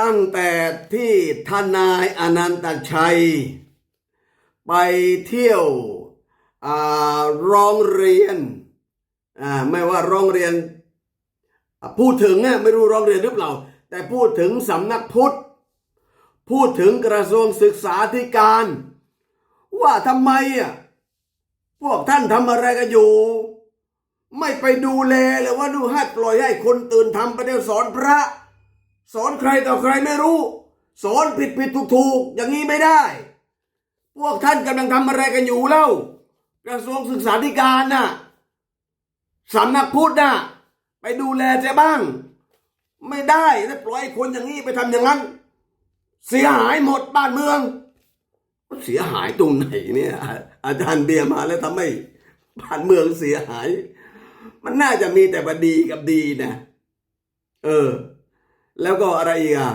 ตั้งแต่ที่ทนายอนันตชัย ไปเที่ยวร้องเรียนไม่ว่าร้องเรียน พูดถึงอะไม่รู้ร้องเรียนหรือเปล่า แต่พูดถึงสำนักพุทธ พูดถึงกระทรวงศึกษาธิการ ว่าทำไมอะพวกท่านทำอะไรกันอยู่ ไม่ไปดูแลหรือว่าดูให้ปล่อยให้คนตื่นทำไปเดี๋ยวสอนพระ สอนใครต่อใครไม่รู้ สอนผิดผิดถูกถูกอย่างนี้ไม่ได้ พวกท่านกำลังทำอะไรกันอยู่เล่ากระทรวงศึกษาธิการน่ะสำนักพุทธน่ะไปดูแลเสียบ้าง ไม่ได้ถ้าปล่อยคนอย่างนี้ไปทำอย่างนั้น เสียหายหมดบ้านเมืองเสียหายตรงไหนเนี่ย อาจารย์เบียมาแล้วทำให้บ้านเมืองเสียหาย มันน่าจะมีแต่บดีกับดีนะ เออ แล้วก็อะไรอีกอะ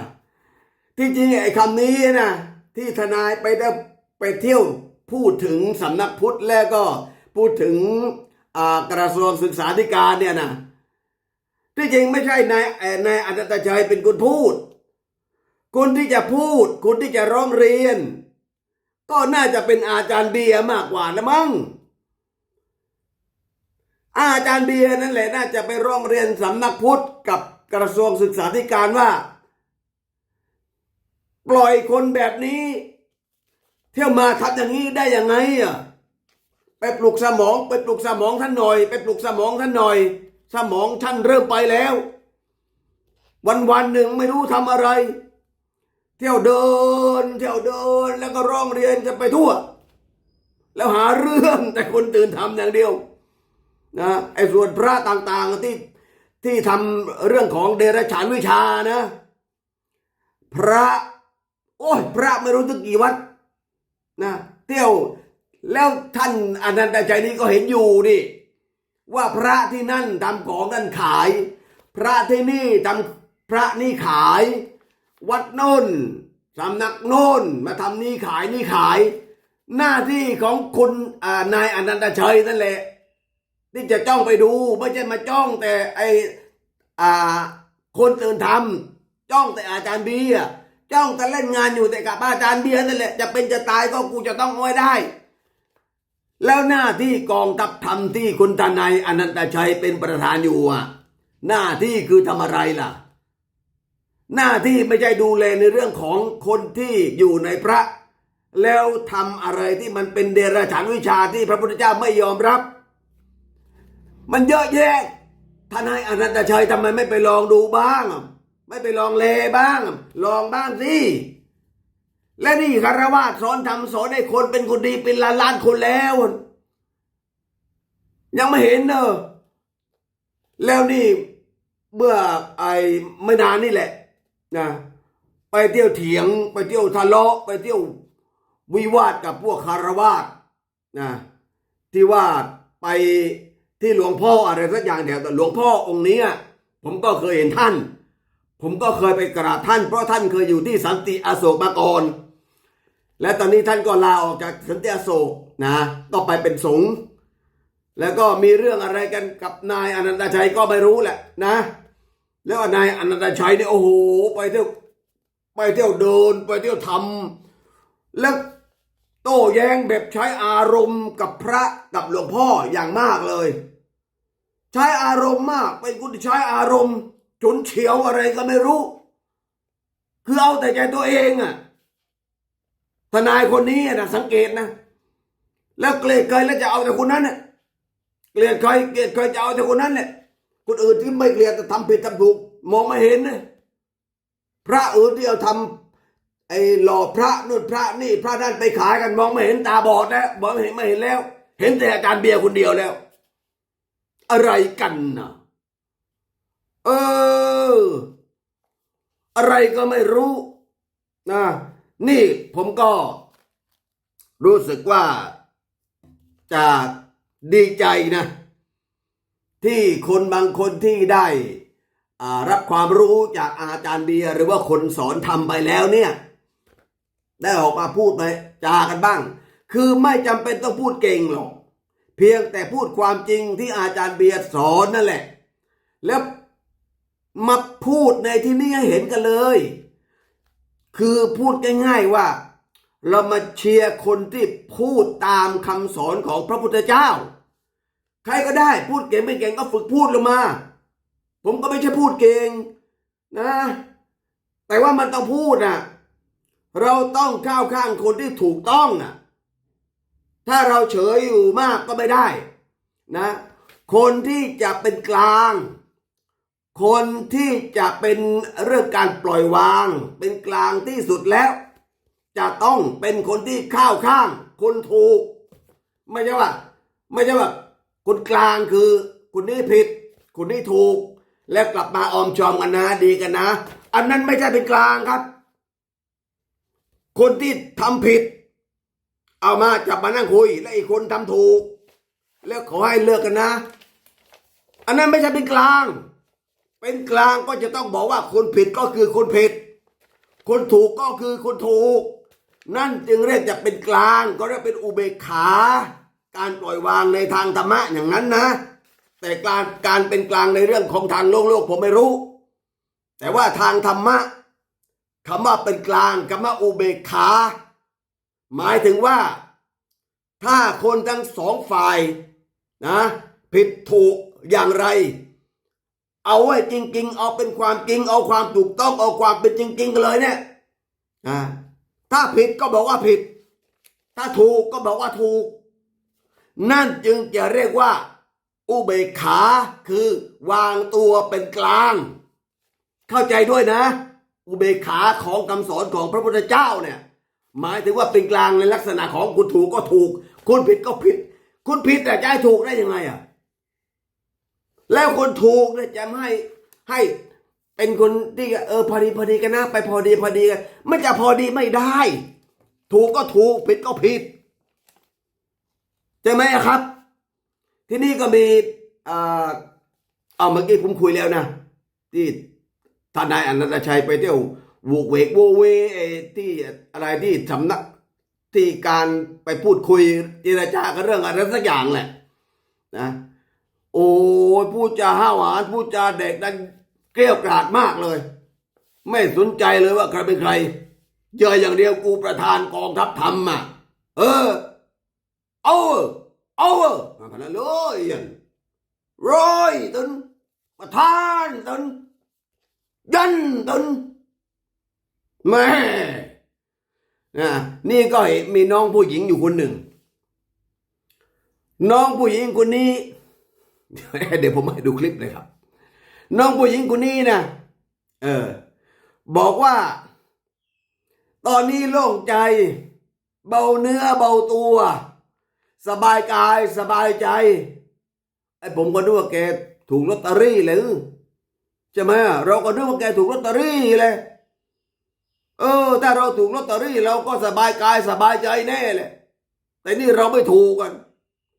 ที่จริงไอ้คำนี้นะที่ทนายไปได้ไปเที่ยวพูดถึงสำนักพุทธแล้วก็พูดถึงกระทรวงศึกษาธิการเนี่ยนะที่จริงไม่ใช่นายนายอันตชัยเป็นคนพูดคนที่จะพูดคนที่จะร้องเรียน ก็น่าจะเป็นอาจารย์เบียร์มากกว่าละมั้งอาจารย์เบียร์นั่นแหละน่าจะไปร้องเรียนสำนักพุทธกับ กระทรวงศึกษาธิการว่า ปล่อยคนแบบนี้ เที่ยวมาทำอย่างนี้ได้ยังไงอะไปปลุกสมองไปปลุกสมองท่านหน่อย ไปปลุกสมองท่านหน่อย สมองท่านเริ่มไปแล้ว วันวันหนึ่งไม่รู้ทำอะไร เที่ยวเดิน เที่ยวเดินแล้วก็ร้องเรียนจะไปทั่ว แล้วหาเรื่องแต่คนตื่นทำอย่างเดียวนะไอ้ส่วนพระต่างๆที่ ที่ทำเรื่องของเดรัจฉานวิชานะ พระ โอ้ยพระไม่รู้ตึกกี่วัดนะเที่ยวแล้วท่านอนันตชัยนี้ก็เห็นอยู่ดิว่าพระที่นั่นทำของนั่นขาย พระที่นี่ทำพระนี่ขาย วัดโน่นสำนักโน่นมาทำนี่ขายนี่ขาย หน้าที่ของคุณอ่านายอนันตชัยนั่นแหละ ที่จะจ้องไปดู ไม่ใช่มาจ้องแต่ไออ่าคนตื่นทำจ้องแต่อาจารย์เบียร์จ้องแต่เล่นงานอยู่แต่กับอาจารย์เบียร์นั่นแหละจะเป็นจะตายก็กูจะต้องเอาไว้ได้ แล้วหน้าที่กองทัพธรรมที่คุณทนายอนันตชัยเป็นประธานอยู่อะ หน้าที่คือทำอะไรล่ะ หน้าที่ไม่ใช่ดูแลในเรื่องของคนที่อยู่ในพระ แล้วทำอะไรที่มันเป็นเดรัจฉานวิชาที่พระพุทธเจ้าไม่ยอมรับ มันเยอะแยะทนายอนันตชัยทำไมไม่ไปลองดูบ้าง ไม่ไปลองเลบ้าง ลองบ้างสิและนี่คารวาสสอนทำสอนให้คนเป็นคนดีเป็นล้านล้านคนแล้ว ยังไม่เห็นเนอะแล้วนี่เมื่อไอ้ไม่นานนี่แหละนะไปเที่ยวเถียง ไปเที่ยวทะเลาะไปเที่ยววิวาทกับพวกคารวาสนะที่ว่าไป ที่หลวงพ่ออะไรสักอย่างเดียวแต่หลวงพ่อองค์นี้อะผมก็เคยเห็นท่าน ผมก็เคยไปกราบท่าน เพราะท่านเคยอยู่ที่สันติอโศกมาก่อนและตอนนี้ท่านก็ลาออกจากสันติอโศกนะ ก็ไปเป็นสงฆ์แล้วก็มีเรื่องอะไรกันกับนายอนันตชัยก็ไม่รู้แหละนะ แล้วนายอนันตชัยเนี่ยโอ้โห ไปเที่ยวไปเที่ยวเดินไปเที่ยวทำแล้ว โต้แย้งแบบใช้อารมณ์กับพระกับหลวงพ่ออย่างมากเลย ใช้อารมณ์มากเป็นคนที่ใช้อารมณ์ฉุนเฉียวอะไรก็ไม่รู้ คือเอาแต่ใจตัวเองอะทนายคนนี้นะสังเกตนะ แล้วเกลียดใครแล้วจะเอาแต่คนนั้นน่ะเกลียดใครเกลียดใครจะเอาแต่คนนั้นเนี่ยคนอื่นที่ไม่เกลียดแต่ทำผิดทำถูกมองไม่เห็นนะพระอื่นที่เอาทำ ไอ้หล่อพระนู่นพระนี่พระนั่นไปขายกันมองไม่เห็นตาบอดแล้วมองไม่เห็นไม่เห็นแล้ว เห็นแต่อาจารย์เบียร์คนเดียวแล้ว อะไรกันนะเออ อะไรก็ไม่รู้นะนี่ผมก็ รู้สึกว่าจะดีใจนะ ที่คนบางคนที่ได้อ่ารับความรู้จากอาจารย์เบียร์หรือว่าคนสอนทำไปแล้วเนี่ย ได้ออกมาพูดไปจากันบ้าง คือไม่จำเป็นต้องพูดเก่งหรอก เพียงแต่พูดความจริงที่อาจารย์เบียร์สอนนั่นแหละ แล้วมาพูดในที่นี้ให้เห็นกันเลย คือพูดง่ายๆว่า เรามาเชียร์คนที่พูดตามคำสอนของพระพุทธเจ้า ใครก็ได้พูดเก่งไม่เก่งก็ฝึกพูดลงมา ผมก็ไม่ใช่พูดเก่งนะ แต่ว่ามันต้องพูดนะ เราต้องก้าวข้างคนที่ถูกต้องนะถ้าเราเฉยอยู่มากก็ไม่ได้นะ คนที่จะเป็นกลาง คนที่จะเป็นเรื่องการปล่อยวาง เป็นกลางที่สุดแล้ว จะต้องเป็นคนที่ข้าวข้าง คนถูก ไม่ใช่ว่า ไม่ใช่ว่าคนกลางคือคนนี้ผิดคนนี้ถูก แล้วกลับมาออมชอมกันนะดีกันนะ อันนั้นไม่ใช่เป็นกลางครับ คนที่ทำผิด เอามาจับมานั่งคุย และอีกคนทำถูก แล้วขอให้เลิกกันนะ อันนั้นไม่ใช่เป็นกลาง เป็นกลางก็จะต้องบอกว่าคนผิดก็คือคนผิด คนถูกก็คือคนถูก นั่นจึงเรียกจะเป็นกลาง ก็เรียกเป็นอุเบกขา การปล่อยวางในทางธรรมะอย่างนั้นนะ แต่การการเป็นกลางในเรื่องของทางโลกโลกผมไม่รู้ แต่ว่าทางธรรมะ คำว่าเป็นกลางคำว่าอุเบกขา หมายถึงว่า ถ้าคนทั้งสองฝ่ายนะผิดถูกอย่างไร เอาไว้จริง ๆ เอาเป็นความจริง เอาความถูกต้องเอาความเป็นจริง ๆ กันเลยเนี่ยถ้าผิดก็บอกว่าผิด ถ้าถูกก็บอกว่าถูก นั่นจึงจะเรียกว่า อุเบกขาคือวางตัวเป็นกลาง เข้าใจด้วยนะ อุเบกขาของคำสอนของพระพุทธเจ้าเนี่ย หมายถึงว่าเป็นกลางในลักษณะของคุณถูกก็ถูก คุณผิดก็ผิด คุณผิดแต่จะให้ถูกได้ยังไงอะแล้วคนถูกเนี่ยจะให้ให้เป็นคนที่เออพอดีพอดีกันนะ ไปพอดีพอดีกันมันจะพอดีไม่ได้ ถูกก็ถูกผิดก็ผิดใช่ไหมครับ ที่นี่ก็มีเอ่อเอาเมื่อกี้ผมคุยแล้วนะที่ ท่านนายอนันตชัยไปเที่ยววูกเวกโวเวไอ้ที่อะไรที่สำนักที่การไปพูดคุยเจรจากันเรื่องอะไรสักอย่างแหละนะโอ้ยพูดจาห้าวหาญพูดจาเด็กดันเกลี้ยกราดมากเลย ไม่สนใจเลยว่าใครเป็นใครเจออย่างเดียวกูประธานกองทัพธรรมอะ เออ เอาเว้ยเอาเว้ยมาขนาดเลยยันร้อยตึนประธานตึน ยันตึนแม่นะนี่ก็เห็นมีน้องผู้หญิงอยู่คนหนึ่ง น้องผู้หญิงคนนี้ เดี๋ยวผมให้ดูคลิปเลยครับ น้องผู้หญิงคนนี้นะเออ บอกว่า ตอนนี้โล่งใจ เบาเนื้อเบาตัว สบายกายสบายใจไอ้ผมก็นึกว่าแกถูกลอตเตอรี่เลย ใช่ไหมเราก็นึกว่าแกถูกลอตเตอรี่เลยเออ ถ้าเราถูกลอตเตอรี่เราก็สบายกายสบายใจแน่เลยแต่นี่เราไม่ถูกกัน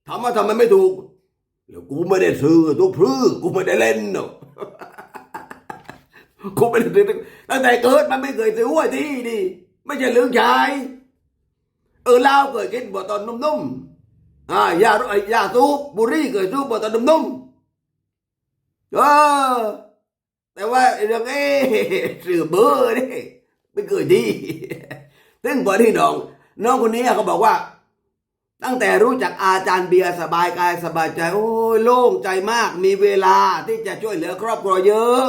ถามว่าทำไมไม่ถูกเดี๋ยวกูไม่ได้ซื้อตัวพื้กูไม่ได้เล่นเนาะกูไม่ได้ซื้อตั้งแต่เกิดมันไม่เคยซื้อหัวที่ดิไม่ใช่เรื่องชายเออเล้าเคยกินบ่ตอนนุ่มๆอ่ายาไอยาสูบบุรี่เคยสูบบ่ตอนนุ่มๆเออ แต่ว่าเรื่องเอ๊ะสื่อเบอร์นี่ไม่เคยดีถึงพอที่น้องน้องคนนี้เขาบอกว่า ตั้งแต่รู้จักอาจารย์เบียร์สบายกายสบายใจ โอ้ยโล่งใจมาก มีเวลาที่จะช่วยเหลือครอบครัวเยอะ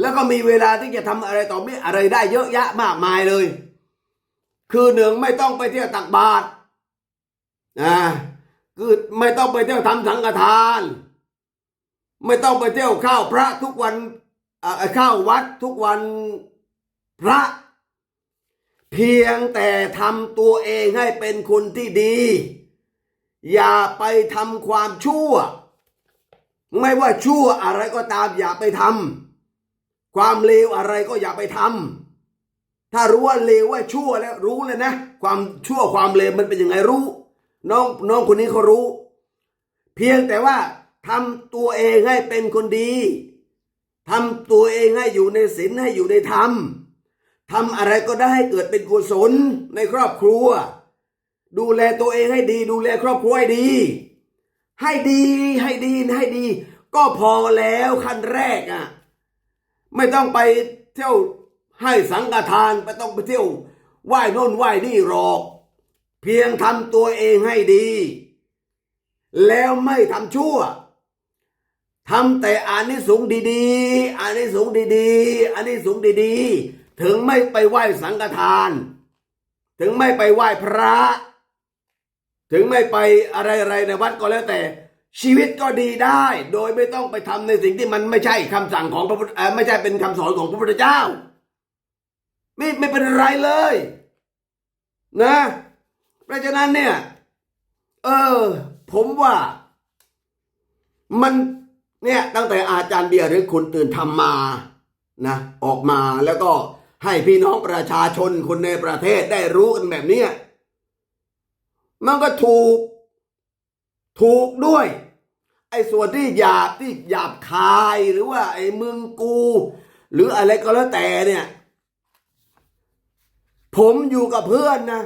แล้วก็มีเวลาที่จะทำอะไรต่อไม่อะไรได้เยอะแยะมากมายเลย คือหนึ่งไม่ต้องไปเที่ยวตักบาตรนะคือไม่ต้องไปเที่ยวทำสังฆทาน ไม่ต้องไปเที่ยวข้าวพระทุกวันข้าววัดทุกวันพระ เพียงแต่ทำตัวเองให้เป็นคนที่ดี อย่าไปทำความชั่ว ไม่ว่าชั่วอะไรก็ตามอย่าไปทำความเลวอะไรก็อย่าไปทำถ้ารู้ว่าเลวว่าชั่วแล้วรู้เลยนะ ความชั่วความเลวมันเป็นยังไงรู้ น้องน้องคนนี้เขารู้ เพียงแต่ว่า ทำตัวเองให้เป็นคนดีทำตัวเองให้อยู่ในศีลให้อยู่ในธรรมทำอะไรก็ได้ให้เกิดเป็นกุศลในครอบครัว ดูแลตัวเองให้ดี ดูแลครอบครัวให้ดี ให้ดีให้ดีให้ดี ก็พอแล้วขั้นแรกอะไม่ต้องไปเที่ยวให้สังฆทานไม่ต้องไปเที่ยวไหว้น่นไหว้นี่หรอก เพียงทำตัวเองให้ดี แล้วไม่ทำชั่ว ทำแต่อานิสงส์ดีๆอานิสงส์ดีๆอานิสงส์ดีๆ ถึงไม่ไปไหว้สังฆทาน ถึงไม่ไปไหว้พระ ถึงไม่ไปอะไรๆในวัดก็แล้วแต่ ชีวิตก็ดีได้ โดยไม่ต้องไปทำในสิ่งที่มันไม่ใช่คำสั่งของพระพุทธไม่ใช่เป็นคำสอนของพระพุทธเจ้า ไม่ไม่เป็นไรเลย นะ เพราะฉะนั้นเนี่ย เออ ผมว่ามัน เนี่ยตั้งแต่อาจารย์เบียร์หรือคุณตื่นทำมานะออกมาแล้วก็ให้พี่น้องประชาชนคนในประเทศได้รู้กันแบบนี้มันก็ถูก ถูกด้วย ไอ้ส่วนที่หยาบที่หยาบคายหรือว่าไอ้มึงกู หรืออะไรก็แล้วแต่เนี่ย ผมอยู่กับเพื่อนนะ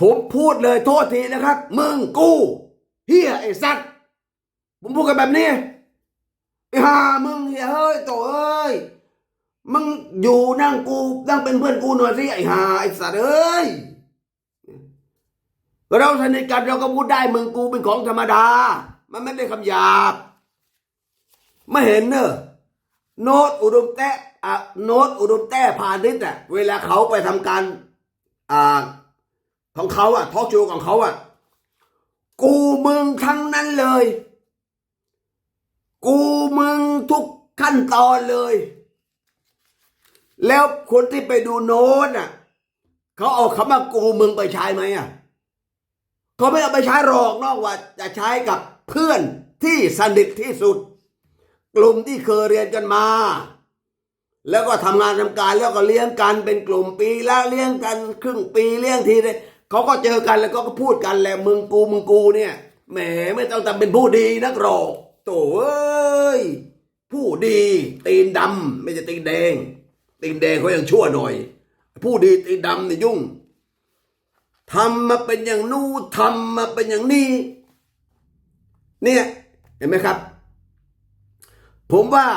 ผมพูดเลยโทษทีนะครับ มึงกูเฮียไอ้สัตว ผมพูดกันแบบนี้ไอ้ห่ามึงเฮียเฮ้ยโตเอ้ยมึงอยู่นั่งกูนั่งเป็นเพื่อนกูหน่อยสิไอ้ห่าไอ้สัตว์เอ้ยเราสนิทกันเราก็พูดได้มึงกูเป็นของธรรมดา มันไม่ได้คำหยาบไม่เห็นเนอะโนตอุดมแต้อะโนตอุดมแต้พาณิชย์อะเวลาเขาไปทำการอ่าของเขาอะทอล์กโชว์ของเขาอะกูมึงทั้งนั้นเลย กูมึงทุกขั้นตอนเลย แล้วคนที่ไปดูโน้ตอะเขาเอาคำว่ากูมึงไปใช้ไหมอะเขาไม่เอาไปใช้หรอกนอกว่าจะใช้กับเพื่อนที่สนิทที่สุด กลุ่มที่เคยเรียนกันมา แล้วก็ทำงานทำการแล้วก็เลี้ยงกันเป็นกลุ่มปีละเลี้ยงกันครึ่งปีเลี้ยงทีเลยเขาก็เจอกันแล้วก็พูดกันแหละมึงกูมึงกูเนี่ยแหมไม่ต้องทำเป็นผู้ดีนักหรอก โถ่เอ้ย ผู้ดีตีนดำไม่ใช่ตีนแดง ตีนแดงเขายังชั่วหน่อย ผู้ดีตีนดำเนี่ยยุ่งทำมาเป็นอย่างนู้นทำมาเป็นอย่างนี้ เนี่ยเห็นไหมครับ ผมว่า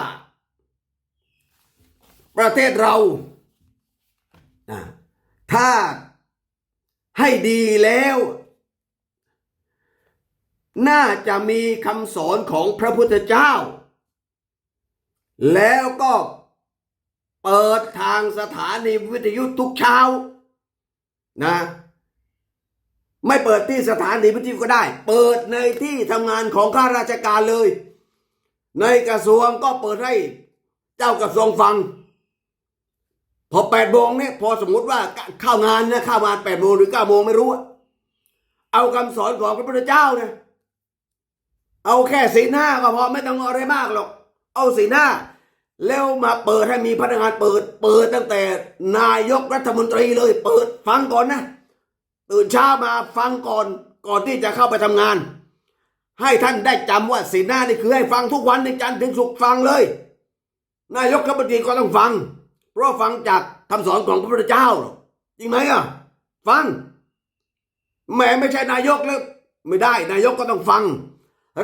ประเทศเราถ้าให้ดีแล้ว น่าจะมีคำสอนของพระพุทธเจ้า แล้วก็เปิดทางสถานีวิทยุทุกเช้านะ ไม่เปิดที่สถานีวิทยุก็ได้ เปิดในที่ทำงานของข้าราชการเลย ในกระทรวงก็เปิดให้เจ้ากระทรวงฟัง พอแปดโมงเนี่ยพอสมมติว่าเข้างานนะเข้างานแปดโมงหรือเก้าโมงไม่รู้ เอาคำสอนของพระพุทธเจ้านะ เอาแค่สีหน้าก็พอไม่ต้องออะไรมากหรอก เอาสีหน้า แล้วมาเปิดให้มีพนักงานเปิด เปิดตั้งแต่นายกรัฐมนตรีเลย เปิดฟังก่อนนะตื่นเช้ามาฟังก่อนก่อนที่จะเข้าไปทำงาน ให้ท่านได้จำว่าสีหน้านี่คือให้ฟังทุกวันในจันทร์ถึงศุกร์ฟังเลย นายกรัฐมนตรีก็ต้องฟัง เพราะฟังจากคำสอนของพระพุทธเจ้าหรอกจริงไหมอะฟังแหมไม่ใช่นายกแล้วไม่ได้ นายกก็ต้องฟัง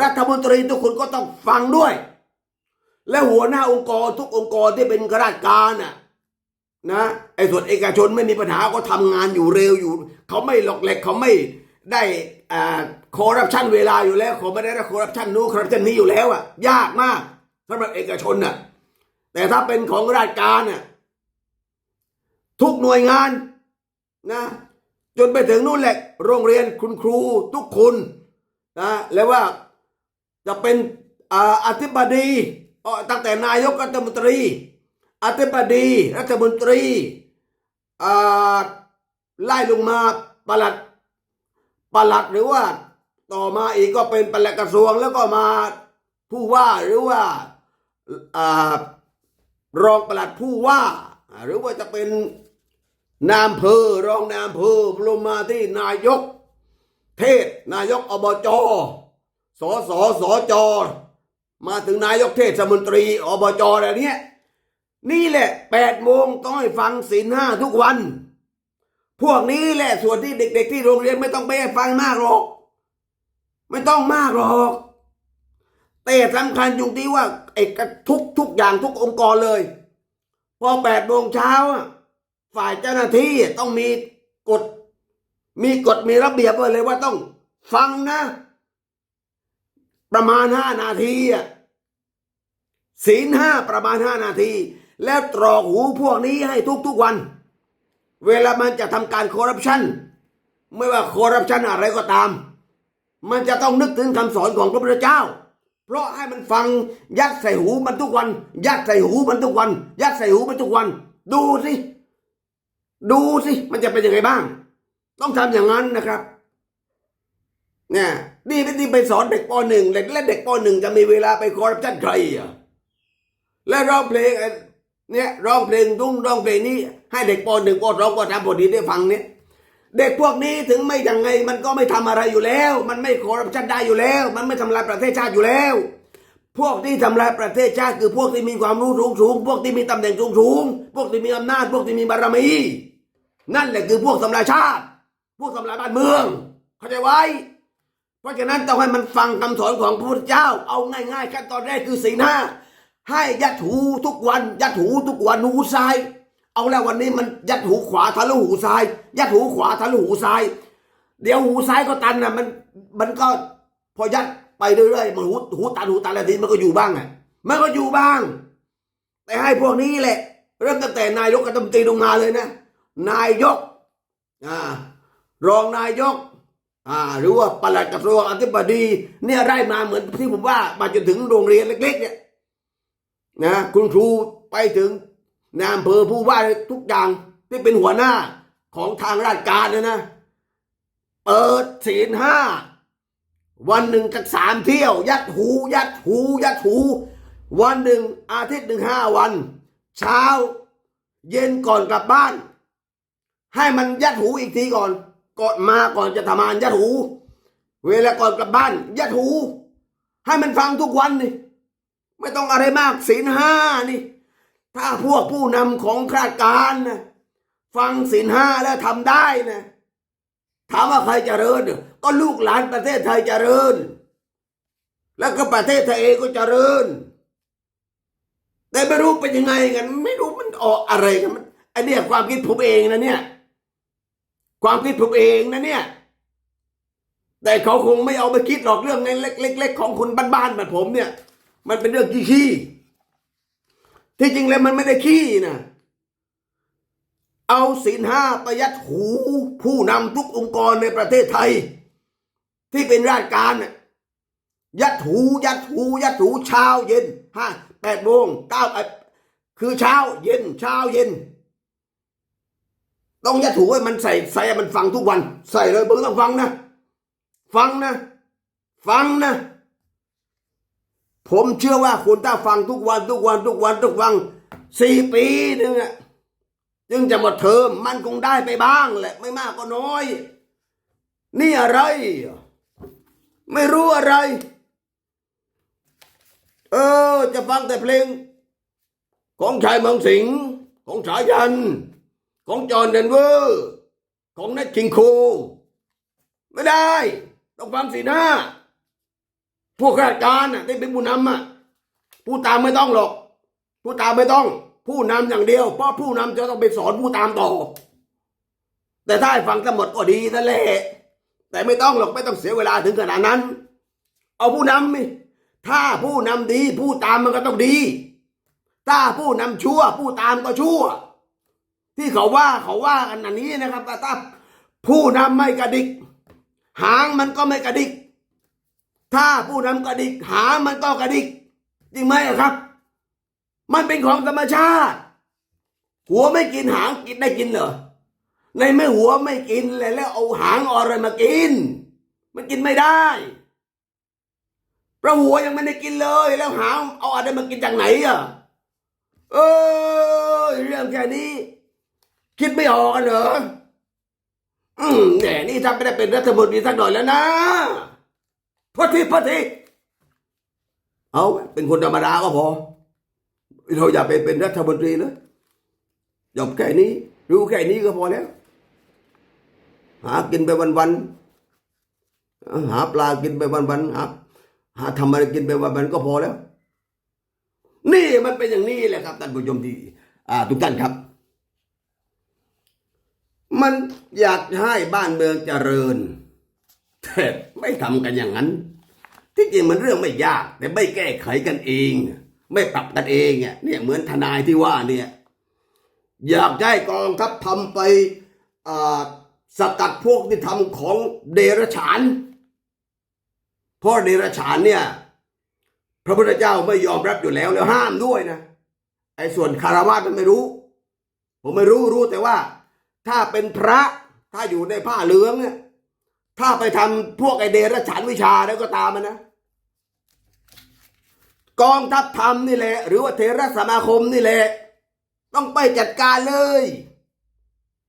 รัฐมนตรีทุกคนก็ต้องฟังด้วย และหัวหน้าองค์กรทุกองค์กรที่เป็นข้าราชการน่ะนะไอ้ส่วนเอกชนไม่มีปัญหาก็ทำงานอยู่เร็วอยู่ เขาไม่หลอกเหล็กเขาไม่ได้อ่าคอร์รัปชันเวลาอยู่แล้วเขาไม่ได้คอร์รัปชันนู้นคอร์รัปชันนี้อยู่แล้วอะยากมากสำหรับเอกชนน่ะแต่ถ้าเป็นของราชการน่ะทุกหน่วยงานนะจนไปถึงนู่นแหละ โรงเรียนคุณครูทุกคนนะแล้วว่า จะเป็นอาอธิบดีตั้งแต่นายกรัฐมนตรี อธิบดีรัฐมนตรีไล่ลงมาประหลัดประหลัดหรือว่าต่อมาอีกก็เป็นปลัดกระทรวงแล้วก็มาผู้ว่าหรือว่าอ่ารองปลัดผู้ว่า หรือว่าจะเป็นนายอำเภอรองนายอำเภอลงมาที่นายก เทศนายกอบจ สสสจมาถึงนายกเทศมนตรีอบจอะไรเนี้ยนี่แหละแปดโมงต้องให้ฟังศีลห้าทุกวัน พวกนี้แหละส่วนที่เด็ก ๆ ที่โรงเรียนไม่ต้องไปฟังมากหรอก ไม่ต้องมากหรอก แต่สำคัญอยู่ที่ว่าเอกทุกทุกอย่างทุกองค์กรเลย พอแปดโมงเช้าฝ่ายเจ้าหน้าที่ต้องมีกฎมีกฎมีระเบียบไว้เลยว่าต้องฟังนะ ประมาณห้านาทีอะศีลห้าประมาณห้านาที แล้วตรอกหูพวกนี้ให้ทุกๆวัน เวลามันจะทำการคอร์รัปชันไม่ว่าคอร์รัปชันอะไรก็ตาม มันจะต้องนึกถึงคำสอนของพระพุทธเจ้า เพราะให้มันฟังยัดใส่หูมันทุกวัน ยัดใส่หูมันทุกวัน ยัดใส่หูมันทุกวัน ดูสิดูสิมันจะเป็นยังไงบ้าง ต้องทำอย่างนั้นนะครับ เนี่ย นี่เป็นที่ไปสอนเด็กปหนึ่งและเด็กปหนึ่งจะมีเวลาไปคอร์รัปชันใครอะและร้องเพลงเนี่ยร้องเพลงรุ่งร้องเพลงนี้ ให้เด็กปหนึ่งปสองปสามปสี่ได้ฟังเนี่ยเด็กพวกนี้ถึงไม่ยังไงมันก็ไม่ทำอะไรอยู่แล้ว มันไม่คอร์รัปชันได้อยู่แล้ว มันไม่ทำลายประเทศชาติอยู่แล้ว พวกที่ทำลายประเทศชาติคือพวกที่มีความรู้สูงสูงพวกที่มีตำแหน่งสูงสูงพวกที่มีอำนาจ พวกที่มีบารมี นั่นแหละคือพวกทำลายชาติ พวกทำลายบ้านเมือง เข้าใจไว้ เพราะฉะนั้นต้องให้มันฟังคำสอนของพระพุทธเจ้า เอาง่าย ๆ ขั้นตอนแรกคือสีหน้า ให้ยัดหูทุกวันยัดหูทุกวันหูซ้าย เอาแล้ววันนี้มันยัดหูขวาทะลุหูซ้าย ยัดหูขวาทะลุหูซ้าย เดี๋ยวหูซ้ายก็ตันนะมันมันก็พอยัดไปเรื่อยๆมันหูหูตันหูตันแล้วทีมันก็อยู่บ้างอะมันก็อยู่บ้าง แต่ให้พวกนี้แหละ เริ่มตั้งแต่นายกรัฐมนตรีลงมาเลยนะ นายกอ่ารองนายก อ่าหรือว่าปลัดกระทรวงอธิบดี เนี่ยได้มาเหมือนที่ผมว่า มาจนถึงโรงเรียนเล็ก ๆ เนี่ยนะคุณครูไปถึงนายอำเภอผู้ว่าทุกอย่างที่เป็นหัวหน้าของทางราชการเนยนะ เปิดศีลห้าวันหนึ่งจากสามเที่ยว ยัดหู ยัดหู ยัดหู วันหนึ่งอาทิตย์หนึ่งห้าวัน เช้า เย็นก่อนกลับบ้าน ให้มันยัดหูอีกทีก่อน ก่อนมาก่อนจะทำงานยัดหู เวลาก่อนกลับบ้านยัดหู ให้มันฟังทุกวันนี่ไม่ต้องอะไรมากศีลห้านี่ ถ้าพวกผู้นำของข้าราชการนะฟังศีลห้าแล้วทำได้นะถามว่าใครเจริญก็ลูกหลานประเทศไทยเจริญ แล้วก็ประเทศไทยเองก็เจริญ แต่ไม่รู้เป็นยังไงกัน ไม่รู้มันออกอะไรกันมันไอเนี่ยความคิดผมเองนะเนี่ย ความคิดผมเองนะเนี่ย แต่เขาคงไม่เอาไปคิดหรอกเรื่องในเล็ก ๆ ของคนบ้านๆแบบผมเนี่ย มันเป็นเรื่องขี้ที่จริงแล้วมันไม่ได้ขี้นะเอาศีลห้าประยัดหูผู้นำทุกองค์กรในประเทศไทย ที่เป็นราชการน่ะยัดหูยัดหูยัดหูเช้าเย็นห้าแปดโมงเก้าคือเช้าเย็นเช้าเย็น ต้องยัดหูให้มันใส่ใส่มันฟังทุกวัน ใส่เลยมึงต้องฟังนะ ฟังนะ ฟังนะ ผมเชื่อว่าคุณถ้าฟังทุกวันทุกวันทุกวันทุกวันสี่ปีหนึ่งอะจึงจะหมดเทอมมันคงได้ไปบ้างแหละ ไม่มากก็น้อย นี่อะไร ไม่รู้อะไร เออ จะฟังแต่เพลง ของชายเมืองสิงห์ของสายัน ของจอห์นเดนเวอร์ ของนัทคิงโค ไม่ได้ ต้องฟังสีหน้า พวกข้าราชการน่ะที่เป็นผู้นำอะผู้ตามไม่ต้องหรอก ผู้ตามไม่ต้อง ผู้นำอย่างเดียว เพราะผู้นำจะต้องไปสอนผู้ตามต่อ แต่ถ้าฟังทั้งหมดก็ดีนั่นแหละแต่ไม่ต้องหรอกไม่ต้องเสียเวลาถึงขนาดนั้น เอาผู้นำถ้าผู้นำดี ผู้ตามมันก็ต้องดี ถ้าผู้นำชั่ว ผู้ตามก็ชั่ว ที่เขาว่าเขาว่ากันอันนี้นะครับต่ถ้าผู้นำไม่กระดิก หางมันก็ไม่กระดิก ถ้าผู้นำกระดิก หางมันก็กระดิกจริงไหมครับ มันเป็นของธรรมชาติ หัวไม่กินหางกินได้กินเหรอในเมื่อหัวไม่กินเลยแล้วเอาหางอะไรมากิน มันกินไม่ได้เพระหัวยังไม่ได้กินเลย แล้วหางเอาอะไรมากินจากไหนอะเออเรื่องแค่นี้ คิดไม่ออกกันเหรออืมแหน่นี่ถ้านไม่ได้เป็นรัฐมนตรีสักหน่อยแล้วนะพอทีพอทีเอาเป็นคนธรรมดาก็พอ เราอย่าไปเป็นรัฐมนตรีเลยจบแค่นี้ รู้แค่นี้ก็พอแล้ว หากินไปวันๆหาปลากินไปวันๆหาหาทำอะไรกินไปวันๆก็พอแล้ว นี่มันเป็นอย่างนี้แหละครับท่านผู้ชมที่อาทุกท่านครับ มันอยากให้บ้านเมืองเจริญ แต่ไม่ทำกันอย่างนั้น ที่จริงมันเรื่องไม่ยาก แต่ไม่แก้ไขกันเอง ไม่ปรับกันเองเนี่ยเนี่ยเหมือนทนายที่ว่าเนี่ย อยากจะให้กองทัพทำไปสกัดพวกที่ทำของเดรฉานเพราะเดรฉานเนี่ย พระพุทธเจ้าไม่ยอมรับอยู่แล้วแล้วห้ามด้วยนะไอ้ส่วนคารวะมันไม่รู้ ผมไม่รู้รู้แต่ว่า ถ้าเป็นพระถ้าอยู่ในผ้าเหลืองเนี่ยถ้าไปทำพวกไอเดรัจฉานวิชาแล้วก็ตามมันนะ กองทัพธรรมนี่แหละ หรือว่าเทรสมาคมนี่แหละ ต้องไปจัดการเลย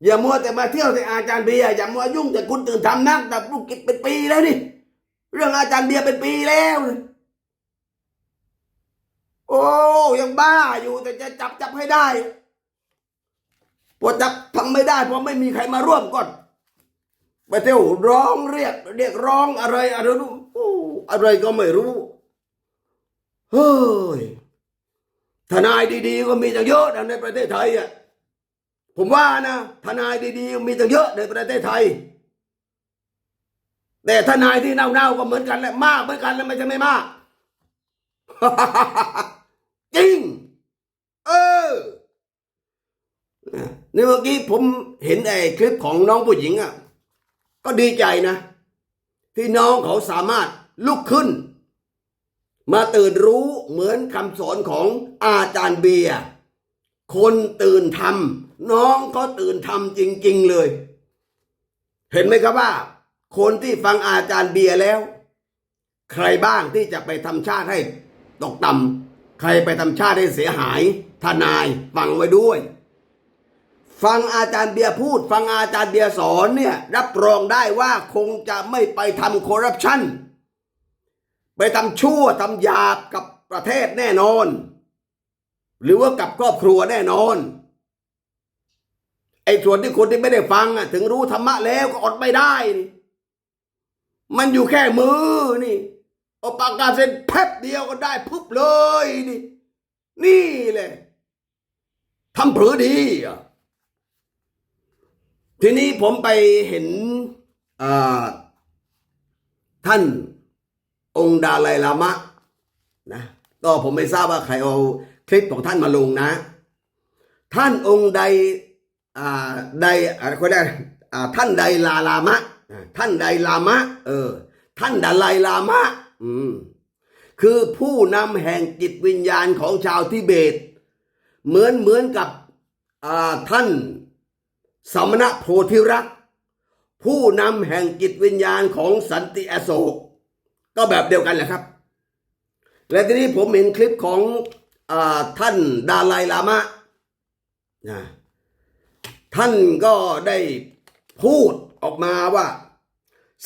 อย่ามัวแต่มาเที่ยวแต่อาจารย์เบียร์อย่ามัวยุ่งแต่คุณตื่นทำนักแต่ลูกกิจเป็นปีแล้วนี่ เรื่องอาจารย์เบียร์เป็นปีแล้ว โอ้ยังบ้าอยู่แต่จะจับจับให้ได้ พอจับทำไม่ได้เพราะไม่มีใครมาร่วมก่อนไปเที่ยวร้องเรียก เรียกร้องอะไรอะไรรู้อะไรก็ไม่รู้เฮ้ยทนายดีๆ ก็มีตั้งเยอะในประเทศไทยอะผมว่านะทนายดีๆ มีตั้งเยอะในประเทศไทย แต่ทนายที่เน่าๆก็เหมือนกันแหละมากเหมือนกันแล้วไม่ใช่ไม่มากจริง เออ นี่เมื่อกี้ผมเห็นไอ้คลิปของน้องผู้หญิงอะก็ดีใจนะ ที่น้องเขาสามารถลุกขึ้น มาตื่นรู้เหมือนคำสอนของอาจารย์เบียร์คนตื่นทำน้องก็ตื่นทำจริง ๆเลย เห็นไหมครับว่า คนที่ฟังอาจารย์เบียร์แล้ว ใครบ้างที่จะไปทำชาติให้ตกต่ำใครไปทำชาติให้เสียหาย ทนายฟังไว้ด้วย ฟังอาจารย์เบียร์พูด ฟังอาจารย์เบียร์สอนเนี่ยรับรองได้ว่าคงจะไม่ไปทำคอร์รัปชันไปทำชั่วทำหยาบกับประเทศแน่นอน หรือว่ากับครอบครัวแน่นอนไอ้ส่วนที่คนที่ไม่ได้ฟังอะถึงรู้ธรรมะแล้วก็อดไม่ได้นี่มันอยู่แค่มือนี่เอาปากกาเซ็นแป๊บเดียวก็ได้ปุ๊บเลยนี่นี่แหละทำเผือดีอะ ทีนี้ผมไปเห็นท่านองค์ดาไลลามะนะก็ผมไม่ทราบว่าใครเอาคลิปของท่านมาลงนะ ท่านองค์ใดใดอะไรก็ได้ท่านใดลาลามะ ท่านใดลามะ เออ ท่านดาไลลามะ อืมคือผู้นำแห่งจิตวิญญาณของชาวทิเบต เหมือนเหมือนกับท่าน สมณะโพธิรัก ผู้นำแห่งจิตวิญญาณของสันติอโศก ก็แบบเดียวกันแหละครับ และทีนี้ผมเห็นคลิปของอท่านดาไลลามะนะท่านก็ได้พูดออกมาว่า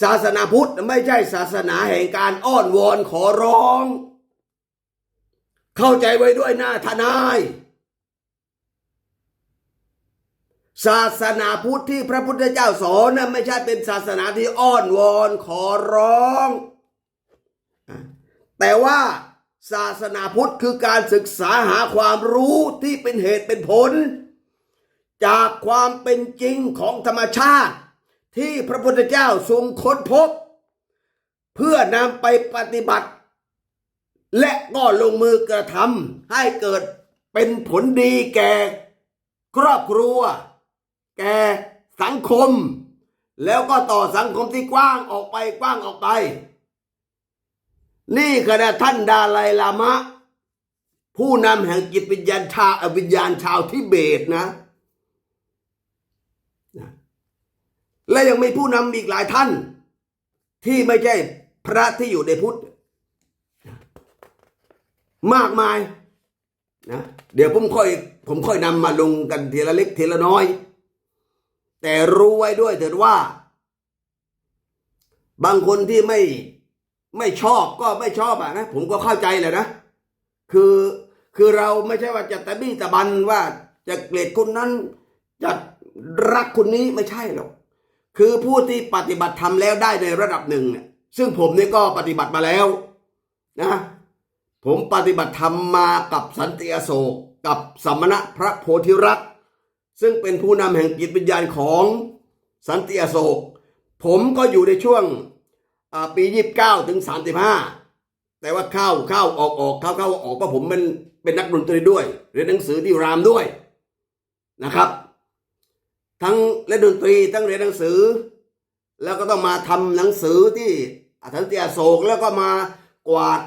ศาสนาพุทธไม่ใช่ศาสนาแห่งการอ้อนวอนขอร้อง เข้าใจไว้ด้วยหน้าทนาย ศาสนาพุทธที่พระพุทธเจ้าสอนนะไม่ใช่เป็นศาสนาที่อ้อนวอนขอร้อง แต่ว่าศาสนาพุทธคือการศึกษาหาความรู้ที่เป็นเหตุเป็นผล จากความเป็นจริงของธรรมชาติ ที่พระพุทธเจ้าทรงค้นพบ เพื่อนำไปปฏิบัติ และก็ลงมือกระทำให้เกิดเป็นผลดีแก่ครอบครัว แก่สังคม แล้วก็ต่อสังคมที่กว้างออกไปกว้างออกไป นี่ขณะท่านดาไลลามะ ผู้นำแห่งจิตวิญญาณชาวิญญาณชาวทิเบตนะ และยังมีผู้นำอีกหลายท่าน ที่ไม่ใช่พระที่อยู่ในพุทธ มากมายนะเดี๋ยวผมค่อยผมค่อยนำมาลงกันทีละเล็กทีละน้อย แต่รู้ไว้ด้วยเถิดว่า บางคนที่ไม่ไม่ชอบก็ไม่ชอบอะนะผมก็เข้าใจแหละนะ คือคือเราไม่ใช่ว่าจะตะบี้ตะบันว่าจะเกลียดคนนั้นจะรักคนนี้ไม่ใช่หรอกคือผู้ที่ปฏิบัติทำแล้วได้ในระดับหนึ่งเนี่ยซึ่งผมนี่ก็ปฏิบัติมาแล้วนะผมปฏิบัติธรรมมากับสันติอโศกกับสมณะพระโพธิรักษ์ ซึ่งเป็นผู้นำแห่งจิตวิญญาณของสันติอโศก ผมก็อยู่ในช่วงปี 29 ถึง 35 แต่ว่าเข้าเข้าออกออกเข้าเข้าออกเพราะผมเป็นเป็นนักดนตรีด้วยเรียนหนังสือที่รามด้วยนะครับ ทั้งเล่นดนตรีทั้งเรียนหนังสือ แล้วก็ต้องมาทำหนังสือที่สันติอโศกแล้วก็มากวาด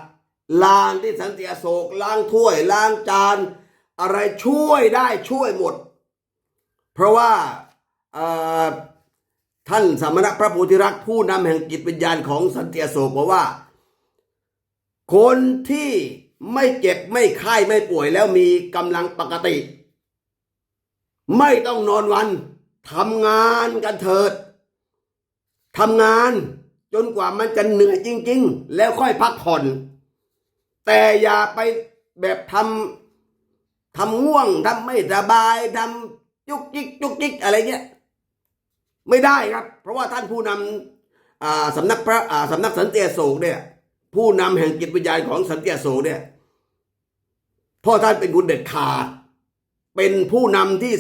ลานที่สันติอโศกล้างถ้วยล้างจาน อะไรช่วยได้ช่วยหมด เพราะว่าท่านสมณะพระโพธิรักษ์ผู้นำแห่งจิตวิญญาณของสันติโศกบอกว่า คนที่ไม่เจ็บไม่ไข้ไม่ป่วยแล้วมีกำลังปกติ ไม่ต้องนอนวันทำงานกันเถิดทำงานจนกว่ามันจะเหนื่อยจริง ๆ แล้วค่อยพักผ่อน แต่อย่าไปแบบทำทำง่วงทำไม่สบายทำ จุกจิกจุกจิกอะไรเงี้ยไม่ได้ครับ เพราะว่าท่านผู้นำอ่าสำนักพระอ่าสำนักสันติอโศกเนี่ย ผู้นำแห่งจิตวิญญาณของสันติอโศกเนี่ยพ่อท่านเป็นคนเด็ดขาดเป็นผู้นำที่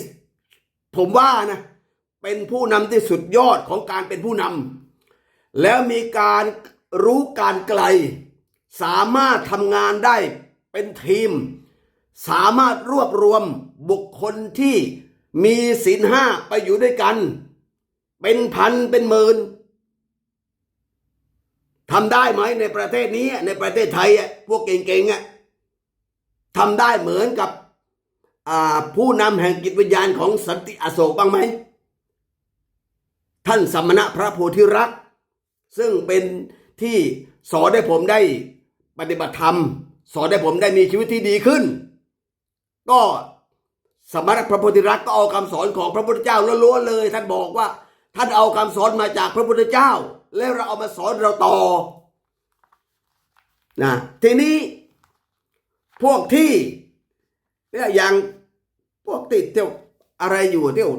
ผมว่านะเป็นผู้นำที่สุดยอดของการเป็นผู้นำแล้วมีการรู้การไกล สามารถทำงานได้เป็นทีม สามารถรวบรวมบุคคลที่ มีศีลห้าไปอยู่ด้วยกัน เป็นพันเป็นหมื่นทำได้ไหมในประเทศนี้ในประเทศไทยอะพวกเก่งๆอะทำได้เหมือนกับผู้นำแห่งจิตวิญญาณของสันติอโศกบ้างไหม ท่านสมณะพระโพธิรักษ์ซึ่งเป็นที่สอนให้ผมได้ปฏิบัติธรรม สอนให้ผมได้มีชีวิตที่ดีขึ้น ก็ สมณพระโพธิรักษ์ก็เอาคำสอนของพระพุทธเจ้าล้วนๆเลย ท่านบอกว่า ท่านเอาคำสอนมาจากพระพุทธเจ้า แล้วเราเอามาสอนเราต่อนะทีนี้พวกที่เนี่ยอย่างพวกติดเที่ยวอะไรอยู่เที่ยว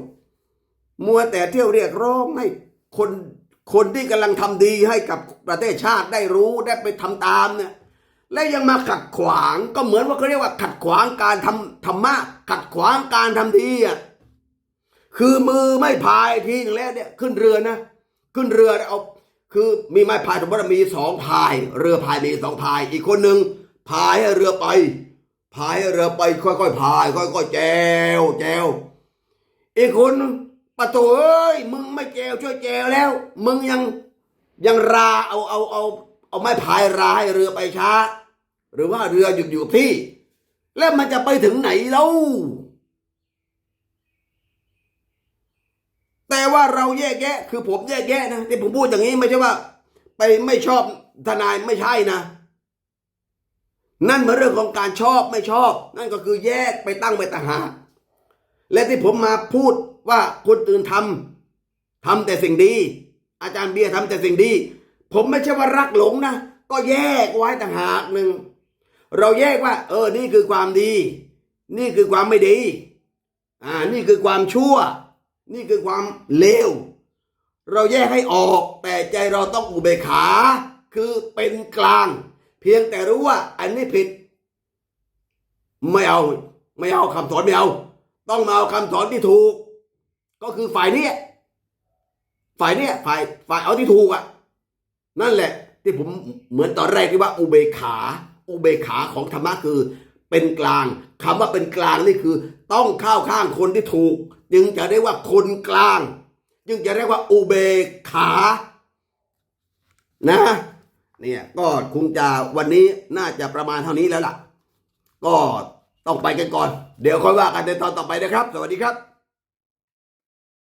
มัวแต่เที่ยวเรียกร้องให้คนคนที่กำลังทำดีให้กับประเทศชาติได้รู้ได้ไปทำตามเนี่ย และยังมาขัดขวางก็เหมือนว่าเขาเรียกว่าขัดขวางการทำธรรมะขัดขวางการทำดีอะคือมือไม่พายทิ้งแล้วเนี่ยขึ้นเรือนะขึ้นเรือเอาคือมีไม้พายสมมติมีสองพาย เรือพายมีสองพาย อีกคนหนึ่งพายให้เรือไป พายให้เรือไป ค่อยๆพาย ค่อยๆแจวแจวอีกคนประโถเอ้ยมึงไม่แจวช่วยแจวแล้ว มึงยังยังราเอาเอาเอาเอาไม้พายราให้เรือไปช้า หรือว่าเรือหยุดอยู่ที่ แล้วมันจะไปถึงไหนเล่าแต่ว่าเราแยกแยะ คือผมแยกแยะนะที่ผมพูดอย่างนี้ไม่ใช่ว่า ไปไม่ชอบทนายไม่ใช่นะ นั่นเป็นเรื่องของการชอบไม่ชอบ นั่นก็คือแยกไปตั้งไปต่างหากและที่ผมมาพูดว่าคนตื่นทำทำแต่สิ่งดี อาจารย์เบียร์ทำแต่สิ่งดี ผมไม่ใช่ว่ารักหลงนะ ก็แยกไว้ต่างหากหนึ่ง เราแยกว่า เออ นี่คือความดี นี่คือความไม่ดี อ่า นี่คือความชั่ว นี่คือความเลว เราแยกให้ออก แต่ใจเราต้องอุเบกขา คือเป็นกลาง เพียงแต่รู้ว่า อันนี้ผิด ไม่เอา ไม่เอาคำสอนไม่เอา ต้องมาเอาคำสอนที่ถูก ก็คือฝ่ายนี้ ฝ่ายนี้ฝ่าย ฝ่ายเอาที่ถูกอะ นั่นแหละ ที่ผมเหมือนตอนแรกที่ว่าอุเบกขา อุเบกขาของธรรมะคือ เป็นกลางคำว่าเป็นกลางนี่คือ ต้องเข้าข้างคนที่ถูก จึงจะได้ว่าคนกลาง จึงจะเรียกว่าอุเบกขานะเนี่ยก็คงจะวันนี้น่าจะประมาณเท่านี้แล้วล่ะ ก็ต้องไปกันก่อน เดี๋ยวค่อยว่ากันในตอนต่อไปนะครับ สวัสดีครับ